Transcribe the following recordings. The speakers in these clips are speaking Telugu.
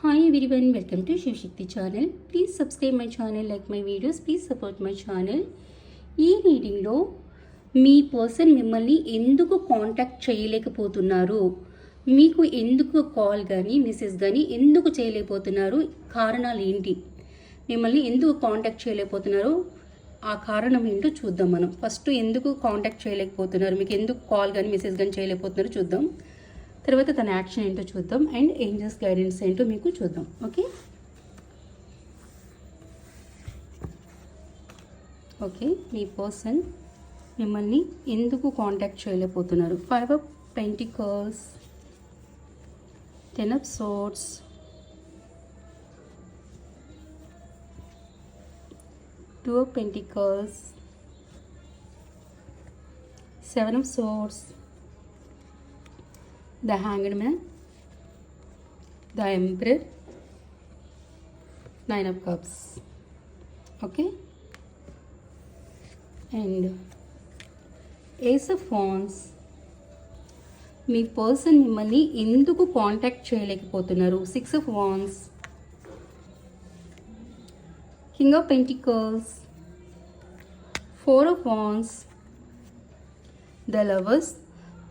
Hi everyone, welcome to Shivashakti channel please subscribe my channel like my videos please support my channel ఈ రీడింగ్లో మీ పర్సన్ మిమ్మల్ని ఎందుకు కాంటాక్ట్ చేయలేకపోతున్నారు? మీకు ఎందుకు కాల్ కానీ మెసేజ్ కానీ ఎందుకు చేయలేకపోతున్నారు? కారణాలు ఏంటి? మిమ్మల్ని ఎందుకు కాంటాక్ట్ చేయలేకపోతున్నారు? ఆ కారణం ఏంటో చూద్దాం మనం. ఫస్ట్ ఎందుకు కాంటాక్ట్ చేయలేకపోతున్నారు? మీకు ఎందుకు కాల్ కానీ మెసేజ్ కానీ చేయలేకపోతున్నారో? చూద్దాం. తర్వాత తన యాక్షన్ ఏంటో చూద్దాం. అండ్ ఏంజల్స్ గైడెన్స్ ఏంటో మీకు చూద్దాం. ఓకే? ఓకే మీ పర్సన్ మిమ్మల్ని ఎందుకు కాంటాక్ట్ చేయలేకపోతున్నారు? Five of pentacles ten of swords two of pentacles. Seven of swords the hanged man the emperor nine of cups. Okay? And ace of wands మీ పర్సన్ మిమ్మల్ని ఎందుకు కాంటాక్ట్ చేయలేకపోతున్నారు? Six of wands king of pentacles four of wands the lovers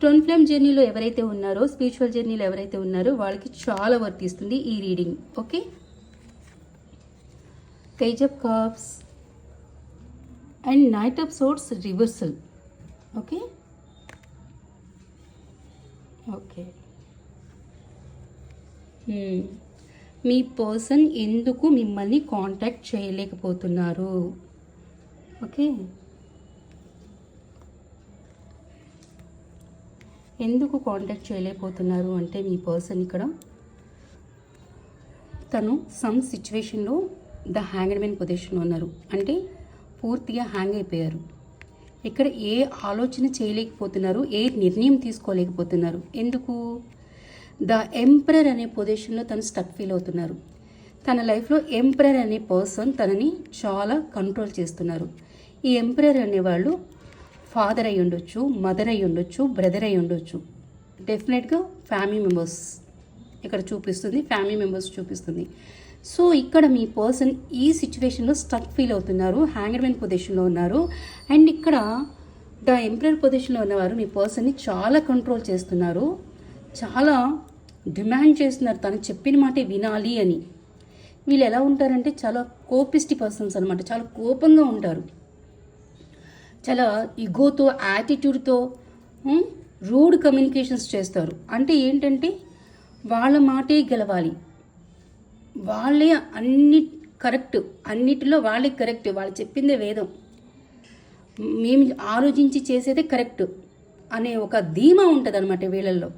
twin flame జర్నీలో ఎవరైతే ఉన్నారో స్పిరిచువల్ జర్నీలో ఎవరైతే ఉన్నారో వాళ్ళకి చాలా వర్తిస్తుంది ఈ reading. Okay? Page of cups and knight of swords reversal okay okay me person ఎందుకు మిమ్మల్ని కాంటాక్ట్ చేయలేకపోతున్నారు? ఓకే ఎందుకు కాంటాక్ట్ చేయలేకపోతున్నారు అంటే మీ పర్సన్ ఇక్కడ? తను సమ్ సిచ్యువేషన్లో ద హ్యాంగ్డ్ మెన్ పొజిషన్లో ఉన్నారు. అంటే పూర్తిగా హ్యాంగ్ అయిపోయారు. ఇక్కడ ఏ ఆలోచన చేయలేకపోతున్నారు ఏ నిర్ణయం తీసుకోలేకపోతున్నారు? ఎందుకు? ద ఎంప్రర్ అనే పొజిషన్లో తను స్టక్ ఫీల్ అవుతున్నారు. తన లైఫ్లో ఎంప్రర్ అనే పర్సన్ తనని చాలా కంట్రోల్ చేస్తున్నారు. ఈ ఎంప్రర్ అనేవాళ్ళు ఫాదర్ అయి ఉండొచ్చు మదర్ అయి ఉండొచ్చు బ్రదర్ అయి ఉండొచ్చు. డెఫినెట్గా ఫ్యామిలీ మెంబర్స్ ఇక్కడ చూపిస్తుంది ఫ్యామిలీ మెంబర్స్ చూపిస్తుంది. సో ఇక్కడ మీ పర్సన్ ఈ సిచ్యువేషన్లో స్టక్ ఫీల్ అవుతున్నారు హ్యాంగర్మెన్ పొజిషన్లో ఉన్నారు. అండ్ ఇక్కడ ద ఎంప్రర్ పొజిషన్లో ఉన్నవారు మీ పర్సన్ని చాలా కంట్రోల్ చేస్తున్నారు. చాలా డిమాండ్ చేస్తున్నారు తను చెప్పిన మాటే వినాలి అని. వీళ్ళు ఎలా ఉంటారంటే చాలా కోపిస్టి పర్సన్స్ అనమాట చాలా కోపంగా ఉంటారు. చాలా ఇగోతో యాటిట్యూడ్తో రూడ్ కమ్యూనికేషన్స్ చేస్తారు. అంటే ఏంటంటే వాళ్ళ మాటే గెలవాలి. వాళ్ళే అన్ని కరెక్ట్ అన్నిటిలో వాళ్ళే కరెక్ట్ వాళ్ళు చెప్పిందే వేదం. మేము ఆలోచించి చేసేదే కరెక్ట్ అనే ఒక ధీమా ఉంటుంది అనమాట వీళ్ళల్లో.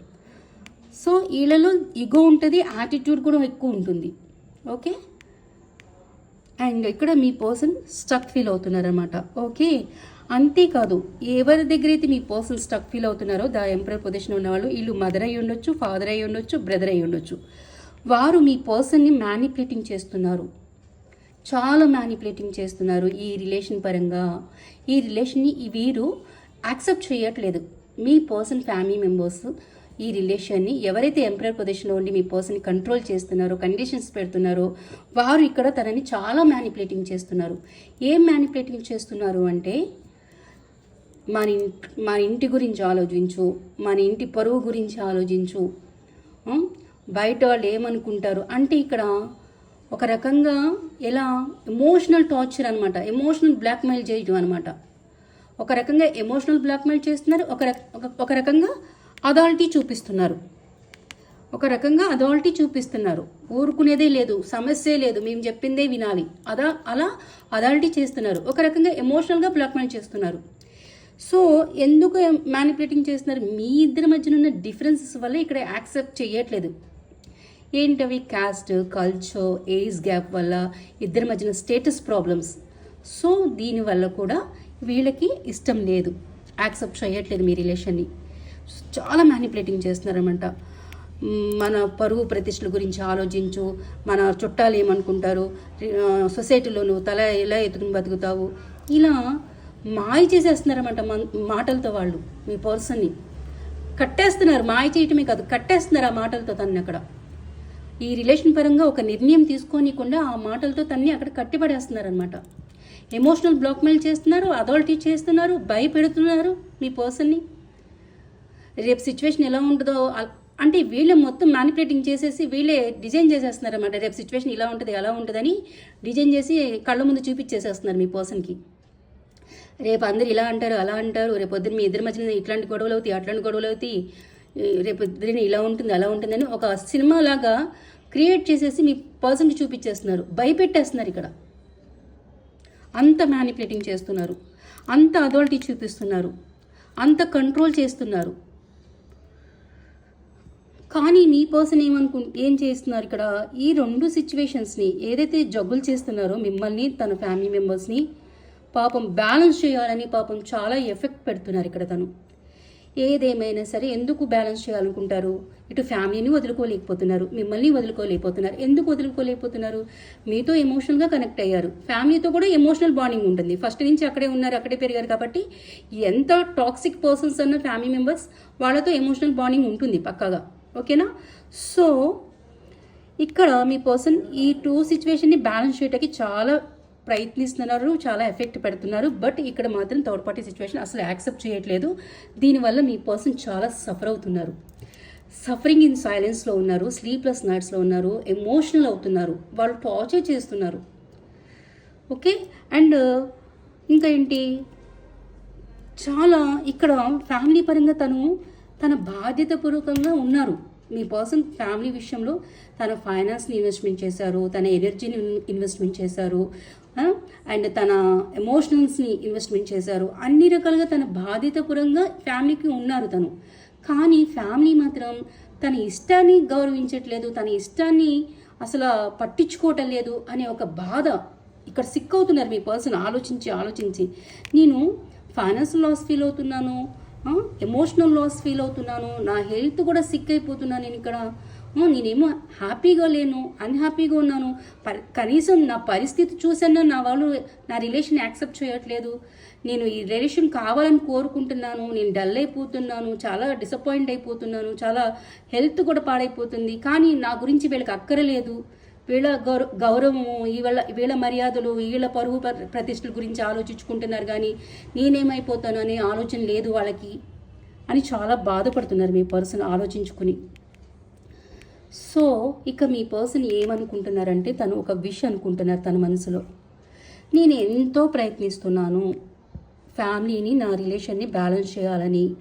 సో వీళ్ళలో ఇగో ఉంటుంది యాటిట్యూడ్ కూడా ఎక్కువ ఉంటుంది. ఓకే? అండ్ ఇక్కడ మీ పర్సన్ స్టక్ ఫీల్ అవుతున్నారనమాట ఓకే? అంతేకాదు ఎవరి దగ్గర అయితే మీ పర్సన్ స్టక్ ఫీల్ అవుతున్నారో దా ఎంపరర్ పొజిషన్ ఉన్నవాళ్ళు వీళ్ళు మదర్ అయి ఉండొచ్చు ఫాదర్ అయి ఉండొచ్చు బ్రదర్ అయి ఉండొచ్చు వారు మీ పర్సన్ని మ్యానిపులేటింగ్ చేస్తున్నారు. చాలా మ్యానిపులేటింగ్ చేస్తున్నారు ఈ రిలేషన్ పరంగా. ఈ రిలేషన్ని వీరు యాక్సెప్ట్ చేయట్లేదు. మీ పర్సన్ ఫ్యామిలీ మెంబర్స్ ఈ రిలేషన్ని ఎవరైతే ఎంప్రయర్ పొజిషన్లో ఉండి మీ పర్సన్ని కంట్రోల్ చేస్తున్నారో కండిషన్స్ పెడుతున్నారో వారు ఇక్కడ తనని చాలా మ్యానిపులేటింగ్ చేస్తున్నారు. ఏం మ్యానిపులేటింగ్ చేస్తున్నారు అంటే మన ఇంటి మన ఇంటి గురించి ఆలోచించు మన ఇంటి పరువు గురించి ఆలోచించు. బయట వాళ్ళు ఏమనుకుంటారు అంటే ఇక్కడ ఒక రకంగా ఎలా ఎమోషనల్ టార్చర్ అనమాట ఎమోషనల్ బ్లాక్మెయిల్ చేయడం అనమాట ఒక రకంగా ఎమోషనల్ బ్లాక్మెయిల్ చేస్తున్నారు ఒక రక- ఒక- ఒక రకంగా అథారిటీ చూపిస్తున్నారు. ఒక రకంగా అథారిటీ చూపిస్తున్నారు. ఊరుకునేదే లేదు సమస్యే లేదు మేము చెప్పిందే వినాలి. అదా అలా అథారిటీ చేస్తున్నారు. ఒక రకంగా ఎమోషనల్గా బ్లాక్మెయిల్ చేస్తున్నారు. సో ఎందుకు మ్యానిపులేటింగ్ చేస్తున్నారు? మీ ఇద్దరి మధ్యన ఉన్న డిఫరెన్సెస్ వల్ల ఇక్కడ యాక్సెప్ట్ చేయట్లేదు. ఏంటవి క్యాస్ట్ కల్చర్ ఏజ్ గ్యాప్ వల్ల ఇద్దరి మధ్యన స్టేటస్ ప్రాబ్లమ్స్ సో దీనివల్ల కూడా వీళ్ళకి ఇష్టం లేదు. యాక్సెప్ట్ చేయట్లేదు మీ రిలేషన్ని చాలా మ్యానిపులేటింగ్ చేస్తున్నారన్నమాట. మన పరువు ప్రతిష్టల గురించి ఆలోచించు మన చుట్టాలు ఏమనుకుంటారు? సొసైటీలో నువ్వు తల ఎలా ఎత్తుకుని బతుకుతావు? ఇలా మాయ చేసేస్తున్నారన్నమాట మాటలతో వాళ్ళు మీ పర్సన్ని. కట్టేస్తున్నారు మాయ చేయటమే కాదు కట్టేస్తున్నారు ఆ మాటలతో తన్ని అక్కడ. ఈ రిలేషన్ పరంగా ఒక నిర్ణయం తీసుకోనికుండా ఆ మాటలతో తన్ని అక్కడ కట్టిపడేస్తున్నారనమాట ఎమోషనల్ బ్లాక్మెయిల్ చేస్తున్నారు అథారిటీ చేస్తున్నారు భయపెడుతున్నారు మీ పర్సన్ని. రేపు సిచ్యువేషన్ ఎలా ఉంటుందో అంటే వీళ్ళే మొత్తం మ్యానిపులేటింగ్ చేసేసి వీళ్ళే డిజైన్ చేసేస్తున్నారు అన్నమాట రేపు సిచ్యువేషన్ ఇలా ఉంటుంది ఎలా ఉంటుందని డిజైన్ చేసి కళ్ళ ముందు చూపించేసేస్తున్నారు మీ పర్సన్కి. రేపు అందరు ఇలా అంటారు అలా అంటారు. రేపు పొద్దున్న మీ ఇద్దరి మధ్యన ఇట్లాంటి గొడవలు అవుతాయి అట్లాంటి గొడవలు అవుతాయి. రేపు పొద్దున్న ఇలా ఉంటుంది అలా ఉంటుందని ఒక సినిమా లాగా క్రియేట్ చేసేసి మీ పర్సన్కి చూపించేస్తున్నారు. భయపెట్టేస్తున్నారు ఇక్కడ. అంత మ్యానిపులేటింగ్ చేస్తున్నారు. అంత అథారిటీ చూపిస్తున్నారు. అంత కంట్రోల్ చేస్తున్నారు. కానీ మీ పర్సన్ ఏమనుకు ఏం చేస్తున్నారు ఇక్కడ? ఈ రెండు సిచ్యువేషన్స్ని ఏదైతే జబ్బులు చేస్తున్నారో మిమ్మల్ని తన ఫ్యామిలీ మెంబర్స్ని పాపం బ్యాలెన్స్ చేయాలని పాపం చాలా ఎఫెక్ట్ పెడుతున్నారు ఇక్కడ తను. ఏదేమైనా సరే ఎందుకు బ్యాలెన్స్ చేయాలనుకుంటారు? ఇటు ఫ్యామిలీని వదులుకోలేకపోతున్నారు మిమ్మల్ని వదులుకోలేకపోతున్నారు. ఎందుకు వదులుకోలేకపోతున్నారు? మీతో ఎమోషనల్గా కనెక్ట్ అయ్యారు. ఫ్యామిలీతో కూడా ఎమోషనల్ బాండింగ్ ఉంటుంది. ఫస్ట్ నుంచి అక్కడే ఉన్నారు అక్కడే పెరిగారు కాబట్టి ఎంత టాక్సిక్ పర్సన్స్ అన్న ఫ్యామిలీ మెంబర్స్ వాళ్ళతో ఎమోషనల్ బాండింగ్ ఉంటుంది పక్కాగా. ఓకేనా? సో ఇక్కడ మీ పర్సన్ ఈ టూ సిచ్యువేషన్ని బ్యాలెన్స్ చేయడానికి చాలా ప్రయత్నిస్తున్నారు చాలా ఎఫెక్ట్ పెడుతున్నారు బట్ ఇక్కడ మాత్రం థర్డ్ పార్టీ సిచ్యువేషన్ అసలు యాక్సెప్ట్ చేయట్లేదు. దీనివల్ల మీ పర్సన్ చాలా సఫర్ అవుతున్నారు. సఫరింగ్ ఇన్ సైలెన్స్లో ఉన్నారు స్లీప్లెస్ నైట్స్లో ఉన్నారు ఎమోషనల్ అవుతున్నారు వాళ్ళు టార్చర్ చేస్తున్నారు. ఓకే? అండ్ ఇంకా ఏంటి? చాలా ఇక్కడ ఫ్యామిలీ పరంగా తను తన బాధ్యతపూర్వకంగా ఉన్నారు. మీ పర్సన్ ఫ్యామిలీ విషయంలో తన ఫైనాన్స్ని ఇన్వెస్ట్మెంట్ చేశారు తన ఎనర్జీని ఇన్వెస్ట్మెంట్ చేశారు అండ్ తన ఎమోషనల్స్ని ఇన్వెస్ట్మెంట్ చేశారు. అన్ని రకాలుగా తన బాధ్యతపురంగా ఫ్యామిలీకి ఉన్నారు తను. కానీ ఫ్యామిలీ మాత్రం తన ఇష్టాన్ని గౌరవించట్లేదు తన ఇష్టాన్ని అసలు పట్టించుకోవటం లేదు అనే ఒక బాధ ఇక్కడ సిక్ అవుతున్నారు మీ పర్సన్ ఆలోచించి ఆలోచించి. నేను ఫైనాన్షియల్ లాస్ ఫీల్ అవుతున్నాను ఎమోషనల్ లాస్ ఫీల్ అవుతున్నాను నా హెల్త్ కూడా సిక్ అయిపోతున్నాను నేను ఇక్కడ. నేనేమో హ్యాపీగా లేను అన్హ్యాపీగా ఉన్నాను. కనీసం నా పరిస్థితి చూసన్నా నా వాళ్ళు నా రిలేషన్ యాక్సెప్ట్ చేయట్లేదు. నేను ఈ రిలేషన్ కావాలని కోరుకుంటున్నాను. నేను డల్ అయిపోతున్నాను చాలా డిసప్పాయింట్ అయిపోతున్నాను చాలా హెల్త్ కూడా పాడైపోతుంది. కానీ నా గురించి వీళ్ళకి అక్కరలేదు. వీళ్ళ గౌర గౌరవము వీళ్ళ వీళ్ళ మర్యాదలు వీళ్ళ పరువు ప్రతిష్టల గురించి ఆలోచించుకుంటున్నారు కానీ నేనేమైపోతాను అనే ఆలోచన లేదు వాళ్ళకి అని చాలా బాధపడుతున్నారు మీ పర్సన్ ఆలోచించుకుని. సో ఇక మీ పర్సన్ ఏమనుకుంటున్నారంటే తను ఒక విష్ అనుకుంటున్నారు తన మనసులో. నేను ఎంతో ప్రయత్నిస్తున్నాను ఫ్యామిలీని నా రిలేషన్ని బ్యాలెన్స్ చేయాలని.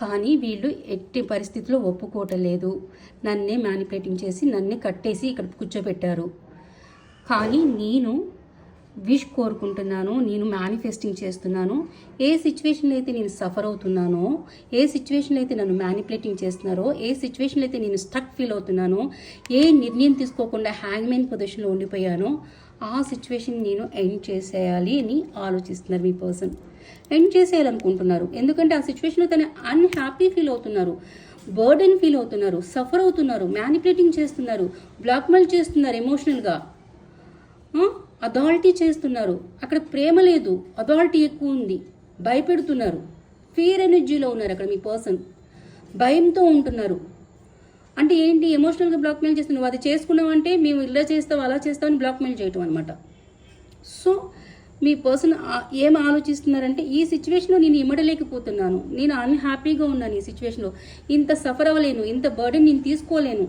కానీ వీళ్ళు ఎట్టి పరిస్థితుల్లో ఒప్పుకోవటం లేదు నన్నే మ్యానిపులేటింగ్ చేసి నన్నే కట్టేసి ఇక్కడ కూర్చోబెట్టారు. కానీ నేను విష్ కోరుకుంటున్నాను నేను మేనిఫెస్టింగ్ చేస్తున్నాను. ఏ సిచ్యువేషన్లో అయితే నేను సఫర్ అవుతున్నానో ఏ సిచ్యువేషన్లో అయితే నన్ను మ్యానిపులేటింగ్ చేస్తున్నారో ఏ సిచ్యువేషన్లో అయితే నేను స్టక్ ఫీల్ అవుతున్నానో ఏ నిర్ణయం తీసుకోకుండా హ్యాంగ్మెన్ పొజిషన్లో ఉండిపోయానో ఆ సిచ్యువేషన్ నేను ఎండ్ చేసేయాలి అని ఆలోచిస్తున్నారు మీ పర్సన్ ఎండ్ చేసేయాలనుకుంటున్నారు. ఎందుకంటే ఆ సిచ్యువేషన్లో తను అన్హ్యాపీ ఫీల్ అవుతున్నారు బర్డెన్ ఫీల్ అవుతున్నారు సఫర్ అవుతున్నారు మ్యానిపులేటింగ్ చేస్తున్నారు బ్లాక్మెయిల్ చేస్తున్నారు ఎమోషనల్గా అథారిటీ చేస్తున్నారు. అక్కడ ప్రేమ లేదు. అథారిటీ ఎక్కువ ఉంది. భయపెడుతున్నారు. ఫియర్ ఎనర్జీలో ఉన్నారు అక్కడ మీ పర్సన్. భయంతో ఉంటున్నారు. అంటే ఏంటి? ఎమోషనల్గా బ్లాక్మెయిల్ చేస్తున్నావు. అది చేసుకున్నావంటే మేము ఇలా చేస్తాం అలా చేస్తామని బ్లాక్మెయిల్ చేయటం అనమాట సో మీ పర్సన్ ఏం ఆలోచిస్తున్నారంటే ఈ సిచ్యువేషన్లో నేను ఇమ్మడలేకపోతున్నాను. నేను అన్హ్యాపీగా ఉన్నాను ఈ సిచ్యువేషన్లో. ఇంత సఫర్ అవ్వలేను. ఇంత బర్డెన్ నేను తీసుకోలేను.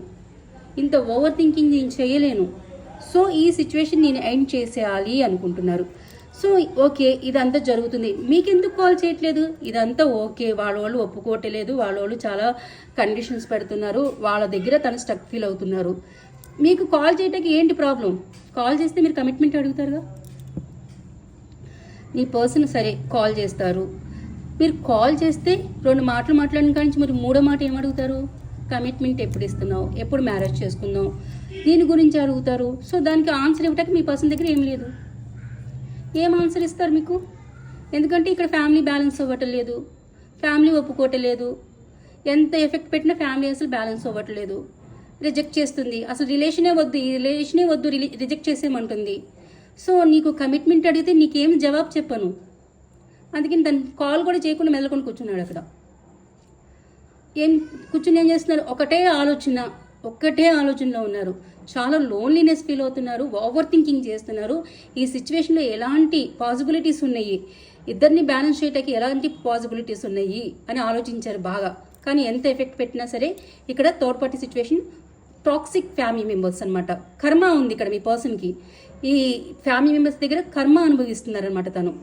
ఇంత ఓవర్ థింకింగ్ నేను చేయలేను. సో ఈ సిచ్యువేషన్ నేను ఎండ్ చేసేయాలి అనుకుంటున్నారు. సో ఓకే ఇదంతా జరుగుతుంది. మీకెందుకు కాల్ చేయట్లేదు? ఇదంతా ఓకే వాళ్ళ వాళ్ళు ఒప్పుకోవట్లేదు వాళ్ళ వాళ్ళు చాలా కండిషన్స్ పెడుతున్నారు వాళ్ళ దగ్గర తను స్టక్ ఫీల్ అవుతున్నారు. మీకు కాల్ చేయడానికి ఏంటి ప్రాబ్లం కాల్ చేస్తే మీరు కమిట్మెంట్ అడుగుతారుగా? మీ పర్సన్ సరే కాల్ చేస్తారు. మీరు కాల్ చేస్తే రెండు మాటలు మాట్లాడిన కానీ మీరు మూడో మాట ఏమడుగుతారు కమిట్మెంట్ ఎప్పుడు ఇస్తున్నావు? ఎప్పుడు మ్యారేజ్ చేసుకుందాం? దీని గురించి అడుగుతారు. సో దానికి ఆన్సర్ ఇవ్వటానికి మీ పర్సన్ దగ్గర ఏం లేదు. ఏం ఆన్సర్ ఇస్తారు మీకు? ఎందుకంటే ఇక్కడ ఫ్యామిలీ బ్యాలెన్స్ అవ్వటం లేదు. ఫ్యామిలీ ఒప్పుకోవటం లేదు. ఎంత ఎఫెక్ట్ పెట్టినా ఫ్యామిలీ అసలు బ్యాలెన్స్ అవ్వట్లేదు. రిజెక్ట్ చేస్తుంది. అసలు రిలేషనే వద్దు. ఈ రిలేషనే వద్దు. రిజెక్ట్ చేసేయమంటుంది. సో నీకు కమిట్మెంట్ అడిగితే నీకేం జవాబు చెప్పను. అందుకని దాని కాల్ కూడా చేయకుండా మెదలుకొని కూర్చున్నాడు అక్కడ. ఏం కూర్చుని ఏం చేస్తున్నారు? ఒకటే ఆలోచన ఒక్కటే ఆలోచనలో ఉన్నారు. చాలా లోన్లీనెస్ ఫీల్ అవుతున్నారు ఓవర్ థింకింగ్ చేస్తున్నారు. ఈ సిచ్యువేషన్లో ఎలాంటి పాసిబిలిటీస్ ఉన్నాయి? ఇద్దరిని బ్యాలెన్స్ చేయటానికి ఎలాంటి పాసిబిలిటీస్ ఉన్నాయి? అని ఆలోచించారు బాగా. కానీ ఎంత ఎఫెక్ట్ పెట్టినా సరే ఇక్కడ third party situation toxic family members అన్నమాట. కర్మ ఉంది ఇక్కడ మీ పర్సన్కి ఈ ఫ్యామిలీ మెంబర్స్ దగ్గర కర్మ అనుభవిస్తున్నారనమాట తను.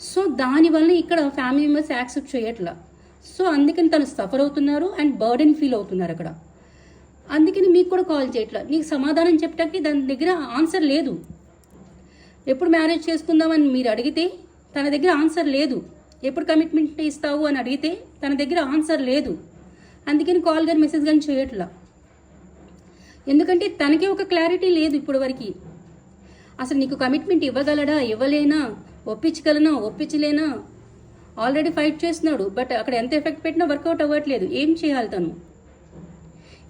సో దానివల్ల ఇక్కడ ఫ్యామిలీ మెంబర్స్ యాక్సెప్ట్ చేయట్లా. సో అందుకని తను సఫర్ అవుతున్నారు అండ్ బర్డెన్ ఫీల్ అవుతున్నారు అక్కడ. అందుకని మీకు కూడా కాల్ చేయట్లా. నీకు సమాధానం చెప్పడానికి దాని దగ్గర ఆన్సర్ లేదు. ఎప్పుడు మ్యారేజ్ చేసుకుందామని మీరు అడిగితే తన దగ్గర ఆన్సర్ లేదు. ఎప్పుడు కమిట్మెంట్ ఇస్తావు అని అడిగితే తన దగ్గర ఆన్సర్ లేదు. అందుకని కాల్ కానీ మెసేజ్ కానీ చేయట్లా. ఎందుకంటే తనకే ఒక క్లారిటీ లేదు ఇప్పటి వరకు అసలు నీకు కమిట్మెంట్ ఇవ్వగలడా? ఇవ్వలేనా? ఒప్పించగలనా? ఒప్పించలేనా? ఆల్రెడీ ఫైట్ చేస్తున్నాడు బట్ అక్కడ ఎంత ఎఫెక్ట్ పెట్టినా వర్కౌట్ అవ్వట్లేదు. ఏం చేయాలి తను?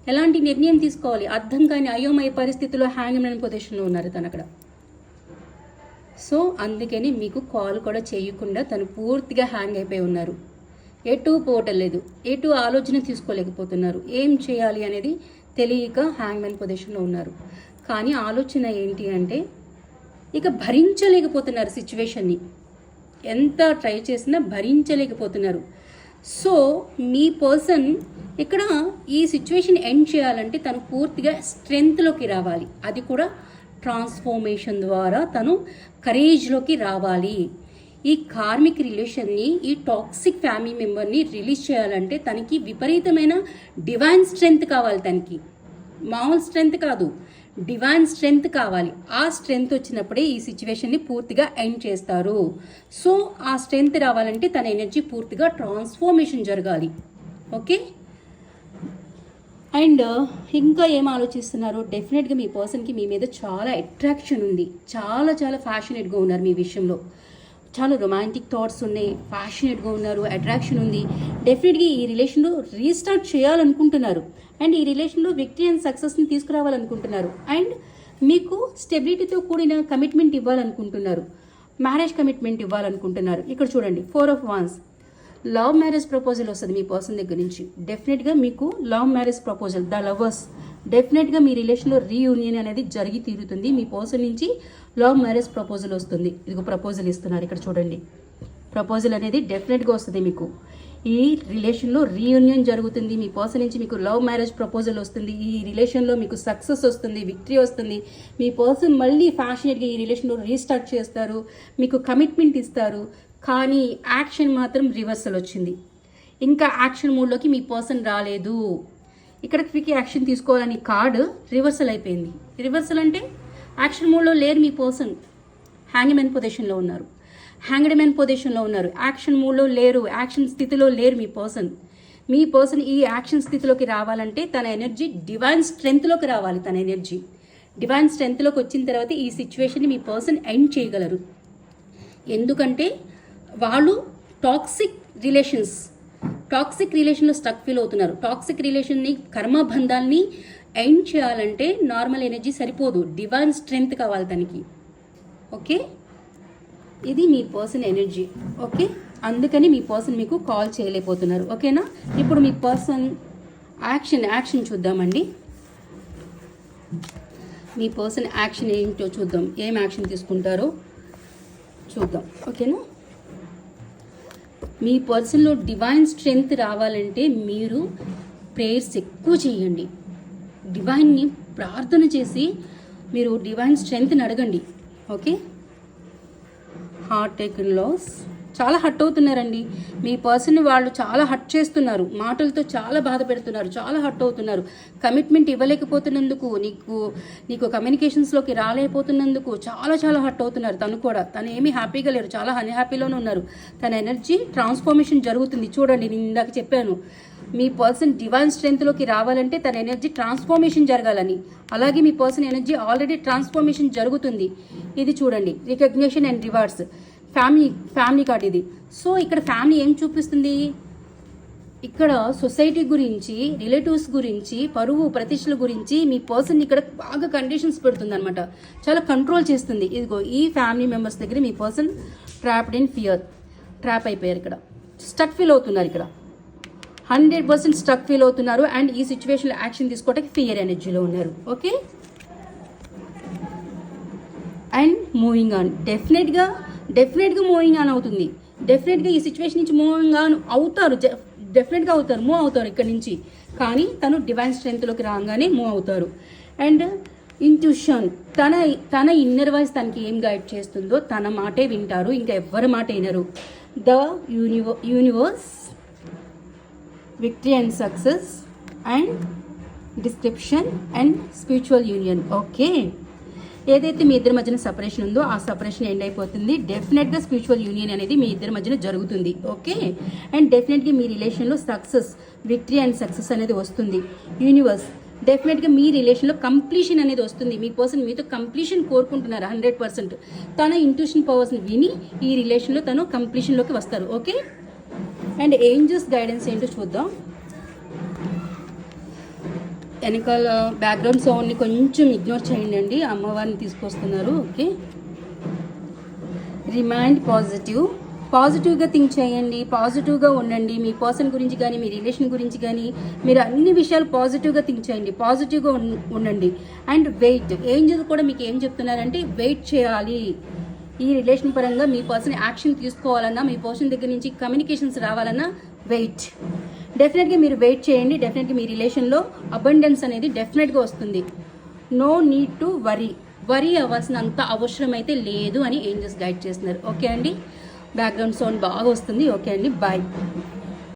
ఎలాంటి నిర్ణయం తీసుకోవాలి? అర్థం కాని అయోమయ పరిస్థితిలో హ్యాంగ్ మ్యాన్ పొజిషన్లో ఉన్నారు తను అక్కడ. సో అందుకని మీకు కాల్ కూడా చేయకుండా తను పూర్తిగా హ్యాంగ్ అయిపోయి ఉన్నారు. ఎటు పోవటం లేదు. ఎటు ఆలోచన తీసుకోలేకపోతున్నారు. ఏం చేయాలి అనేది తెలియక హ్యాంగ్మెన్ పొజిషన్లో ఉన్నారు. కానీ ఆలోచన ఏంటి అంటే ఇక భరించలేకపోతున్నారు సిచ్యువేషన్ని. ఎంత ట్రై చేసినా భరించలేకపోతున్నారు. సో మీ పర్సన్ ఇక్కడ ఈ సిచ్యువేషన్ ఎండ్ చేయాలంటే తను పూర్తిగా స్ట్రెంగ్త్లోకి రావాలి. అది కూడా ట్రాన్స్ఫర్మేషన్ ద్వారా తను కరేజ్లోకి రావాలి. ఈ కార్మిక్ రిలేషన్ని ఈ టాక్సిక్ ఫ్యామిలీ మెంబర్ని రిలీజ్ చేయాలంటే తనకి విపరీతమైన డివైన్ స్ట్రెంగ్త్ కావాలి తనకి. మామూలు స్ట్రెంగ్త్ కాదు. డివైన్ స్ట్రెంగ్త్ కావాలి. ఆ స్ట్రెంగ్త్ వచ్చినప్పుడే ఈ సిచ్యువేషన్ని పూర్తిగా ఎండ్ చేస్తారు. సో ఆ స్ట్రెంగ్త్ రావాలంటే తన ఎనర్జీ పూర్తిగా ట్రాన్స్ఫర్మేషన్ జరగాలి. ఓకే? అండ్ ఇంకా ఏం ఆలోచిస్తున్నారు? డెఫినెట్గా మీ పర్సన్కి మీ మీద చాలా అట్రాక్షన్ ఉంది. చాలా చాలా ఫ్యాషనేట్గా ఉన్నారు మీ విషయంలో. చాలా రొమాంటిక్ థాట్స్ ఉన్నాయి ప్యాషనేట్గా ఉన్నారు అట్రాక్షన్ ఉంది. డెఫినెట్గా ఈ రిలేషన్లో రీస్టార్ట్ చేయాలనుకుంటున్నారు. అండ్ ఈ రిలేషన్లో విక్టరీ అండ్ సక్సెస్ని తీసుకురావాలనుకుంటున్నారు. అండ్ మీకు స్టెబిలిటీతో కూడిన కమిట్మెంట్ ఇవ్వాలనుకుంటున్నారు. మ్యారేజ్ కమిట్మెంట్ ఇవ్వాలనుకుంటున్నారు. ఇక్కడ చూడండి four of wands love marriage proposal వస్తుంది మీ పర్సన్ దగ్గర నుంచి. డెఫినెట్గా మీకు love marriage proposal the lovers డెఫినెట్గా మీ రిలేషన్లో రీయూనియన్ అనేది జరిగి తీరుతుంది. మీ పర్సన్ నుంచి లవ్ మ్యారేజ్ ప్రపోజల్ వస్తుంది. ఇదిగో ప్రపోజల్ ఇస్తున్నారు ఇక్కడ చూడండి. ప్రపోజల్ అనేది డెఫినెట్గా వస్తుంది మీకు. ఈ రిలేషన్లో రీయూనియన్ జరుగుతుంది. మీ పర్సన్ నుంచి మీకు లవ్ మ్యారేజ్ ప్రపోజల్ వస్తుంది. ఈ రిలేషన్లో మీకు సక్సెస్ వస్తుంది విక్టరీ వస్తుంది. మీ పర్సన్ మళ్ళీ ఫ్యాషనేట్గా ఈ రిలేషన్లో రీస్టార్ట్ చేస్తారు. మీకు కమిట్మెంట్ ఇస్తారు. కానీ యాక్షన్ మాత్రం రివర్సల్ వచ్చింది. ఇంకా యాక్షన్ మూడ్లోకి మీ పర్సన్ రాలేదు. ఇక్కడ క్విక్ యాక్షన్ తీసుకోవాలని కార్డు రివర్సల్ అయిపోయింది. రివర్సల్ అంటే యాక్షన్ మూడ్లో లేరు మీ పర్సన్ హ్యాంగ్మెన్ పొజిషన్లో ఉన్నారు. హ్యాంగ్డ్ మ్యాన్ పొజిషన్లో ఉన్నారు. యాక్షన్ మూడ్లో లేరు. యాక్షన్ స్థితిలో లేరు మీ పర్సన్. మీ పర్సన్ ఈ యాక్షన్ స్థితిలోకి రావాలంటే తన ఎనర్జీ డివైన్ స్ట్రెంత్లోకి రావాలి తన ఎనర్జీ. డివైన్ స్ట్రెంత్లోకి వచ్చిన తర్వాత ఈ సిచ్యువేషన్ని మీ పర్సన్ ఎండ్ చేయగలరు. ఎందుకంటే వాళ్ళు టాక్సిక్ రిలేషన్స్ టాక్సిక్ రిలేషన్లో స్టక్ ఫీల్ అవుతున్నారు. టాక్సిక్ రిలేషన్ని కర్మబంధాల్ని ఎండ్ చేయాలంటే నార్మల్ ఎనర్జీ సరిపోదు. డివైన్ స్ట్రెంగ్త్ కావాలి తనకి. ఓకే ఇది మీ పర్సన్ ఎనర్జీ ఓకే అందుకని మీ పర్సన్ మీకు కాల్ చేయలేకపోతున్నారు. ఓకేనా ఇప్పుడు మీ పర్సన్ యాక్షన్ యాక్షన్ చూద్దామండి. మీ పర్సన్ యాక్షన్ ఏంటో చూద్దాం. ఏం యాక్షన్ తీసుకుంటారో చూద్దాం. ఓకేనా మీ పర్సన్లో డివైన్ స్ట్రెంగ్త్ రావాలంటే మీరు ప్రేయర్స్ ఎక్కువ చేయండి. డివైన్ని ప్రార్థన చేసి మీరు డివైన్ స్ట్రెంగ్త్ని అడగండి. ఓకే హార్ట్ టేక్ లాస్ చాలా హట్ అవుతున్నారండి. మీ పర్సన్ని వాళ్ళు చాలా హట్ చేస్తున్నారు. మాటలతో చాలా బాధ పెడుతున్నారు. చాలా హట్ అవుతున్నారు. కమిట్మెంట్ ఇవ్వలేకపోతున్నందుకు నీకు నీకు కమ్యూనికేషన్స్లోకి రాలేకపోతున్నందుకు చాలా చాలా హట్ అవుతున్నారు. తను కూడా. తను ఏమీ హ్యాపీగా లేరు. చాలా అన్హ్యాపీలోనే ఉన్నారు. తన ఎనర్జీ ట్రాన్స్ఫర్మేషన్ జరుగుతుంది. చూడండి నేను ఇందాక చెప్పాను. మీ పర్సన్ డివైన్ స్ట్రెంత్లోకి రావాలంటే తన ఎనర్జీ ట్రాన్స్ఫర్మేషన్ జరగాలని. అలాగే మీ పర్సన్ ఎనర్జీ ఆల్రెడీ ట్రాన్స్ఫర్మేషన్ జరుగుతుంది. ఇది చూడండి. Recognition and rewards. Family family card ఇది. సో ఇక్కడ ఫ్యామిలీ ఏం చూపిస్తుంది? ఇక్కడ సొసైటీ గురించి రిలేటివ్స్ గురించి పరువు ప్రతిష్టల గురించి మీ పర్సన్ ఇక్కడ బాగా కండిషన్స్ పెడుతుంది అనమాట చాలా కంట్రోల్ చేస్తుంది. ఇదిగో ఈ ఫ్యామిలీ మెంబర్స్ దగ్గర మీ person trapped in fear. Trap అయిపోయారు ఇక్కడ. స్టక్ ఫీల్ అవుతున్నారు ఇక్కడ. హండ్రెడ్ పర్సెంట్ స్టక్ ఫీల్ అవుతున్నారు అండ్ ఈ సిచ్యువేషన్లో యాక్షన్ తీసుకోవడానికి ఫియర్ ఎనర్జీలో ఉన్నారు. ఓకే? And moving on. డెఫినెట్గా డెఫినెట్గా మూవింగ్ ఆన్ అవుతుంది. డెఫినెట్గా ఈ సిచ్యువేషన్ నుంచి మూవింగ్ ఆన్ అవుతారు. డెఫినెట్గా అవుతారు. మూవ్ అవుతారు ఇక్కడ నుంచి. కానీ తను డివైన్ స్ట్రెంత్లోకి రాగానే మూవ్ అవుతారు. అండ్ ఇంట్యూషన్ తన తన ఇన్నర్ వాయిస్ తనకి ఏం గైడ్ చేస్తుందో తన మాటే వింటారు. ఇంకా ఎవరి మాట వినరు. The universe universe victory and success and description and spiritual union okay ఏదైతే మీ ఇద్దరి మధ్యన సపరేషన్ ఉందో ఆ సపరేషన్ ఎండ్ అయిపోతుంది. డెఫినెట్గా స్పిరిచువల్ యూనియన్ అనేది మీ ఇద్దరి మధ్యన జరుగుతుంది. ఓకే అండ్ డెఫినెట్గా మీ రిలేషన్లో సక్సెస్ విక్టరీ అండ్ సక్సెస్ అనేది వస్తుంది. యూనివర్స్ డెఫినెట్గా మీ రిలేషన్లో కంప్లీషన్ అనేది వస్తుంది. మీ పర్సన్ మీతో కంప్లీషన్ కోరుకుంటున్నారు హండ్రెడ్ పర్సెంట్ తన ఇంట్యూషన్ పవర్స్ని విని ఈ రిలేషన్లో తను కంప్లీషన్లోకి వస్తారు. ఓకే అండ్ ఏంజల్స్ గైడెన్స్ ఏంటో చూద్దాం. వెనకాల బ్యాక్గ్రౌండ్ సౌండ్ని కొంచెం ఇగ్నోర్ చేయండి అండి అమ్మవారిని తీసుకొస్తున్నారు. ఓకే. రిమైండ్ పాజిటివ్ పాజిటివ్గా థింక్ చేయండి. పాజిటివ్గా ఉండండి. మీ పర్సన్ గురించి కానీ మీ రిలేషన్ గురించి కానీ మీరు అన్ని విషయాలు పాజిటివ్గా థింక్ చేయండి. పాజిటివ్గా ఉండండి. అండ్ వెయిట్ ఏంజల్ కూడా మీకు ఏం చెప్తున్నారంటే వెయిట్ చేయాలి. ఈ రిలేషన్ పరంగా మీ పర్సన్ యాక్షన్ తీసుకోవాలన్నా మీ పర్సన్ దగ్గర నుంచి కమ్యూనికేషన్స్ రావాలన్నా వెయిట్ డెఫినెట్గా మీరు వెయిట్ చేయండి. డెఫినెట్గా మీ రిలేషన్లో అబండెన్స్ అనేది డెఫినెట్గా వస్తుంది. No need to worry worry అవ్వాల్సినంత అవసరం అయితే లేదు అని ఏంజెస్ గైడ్ చేస్తున్నారు. ఓకే అండి? బ్యాక్గ్రౌండ్ సౌండ్ బాగా వస్తుంది. ఓకే అండి? బాయ్